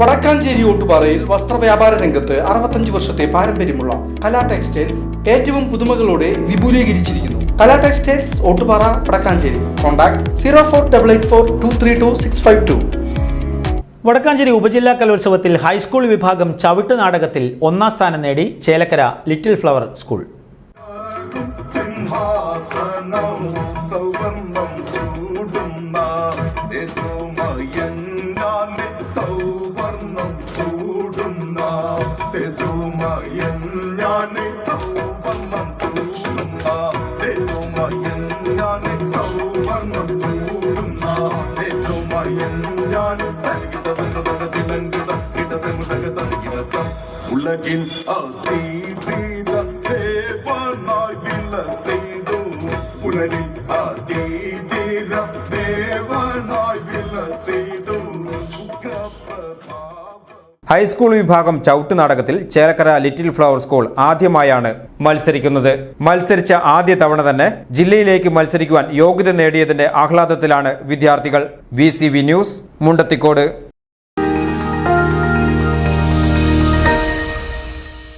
വടക്കാഞ്ചേരി ഓട്ടുപാറയിൽ വസ്ത്രവ്യാപാര രംഗത്ത് അറുപത്തഞ്ച് വർഷത്തെ പാരമ്പര്യമുള്ള കലാ ടെക്സ്റ്റൈൽസ് ഏറ്റവും പുതുമകളോടെ വിപുലീകരിച്ചിരിക്കുന്നു. Kala textiles Ottupara Wadakkanchery. Contact zero four double eight four two three two six five two. Wadakkanchery ഉപജില്ലാ കലോത്സവത്തിൽ ഹൈസ്കൂൾ വിഭാഗം ചവിട്ട് നാടകത്തിൽ ഒന്നാം സ്ഥാനം നേടി ചേലക്കര ലിറ്റിൽ ഫ്ലവർ സ്കൂൾ. സൗഗന്ധം ചൂടുന്ന തേജോമയഞ്ഞാനെ തേജോമയഞ്ഞാനെ സൗവർണം ചൂടുന്ന തേജോമയഞ്ഞാനെ സൗവർണം ചൂടുന്ന തേജോമയഞ്ഞാനെ തലകിടതക തിലങ്കിട കിടതമുടക തലകിടത്തം ഉലകിൽ അതീതീത ദേവനായി വിലസിടും ഉലകിൽ അതീതീര ദേവനായി വിലസിടും ഉഗ്രപ്രതാപ ഹൈസ്കൂൾ വിഭാഗം ചവിട്ട് നാടകത്തിൽ ചേലക്കര ലിറ്റിൽ ഫ്ലവർ സ്കൂൾ ആദ്യമായാണ് മത്സരിക്കുന്നത്. മത്സരിച്ച ആദ്യ തവണ തന്നെ ജില്ലയിലേക്ക് മത്സരിക്കുവാൻ യോഗ്യത നേടിയതിന്റെ ആഹ്ലാദത്തിലാണ് വിദ്യാർത്ഥികൾ. V news Mundathikode.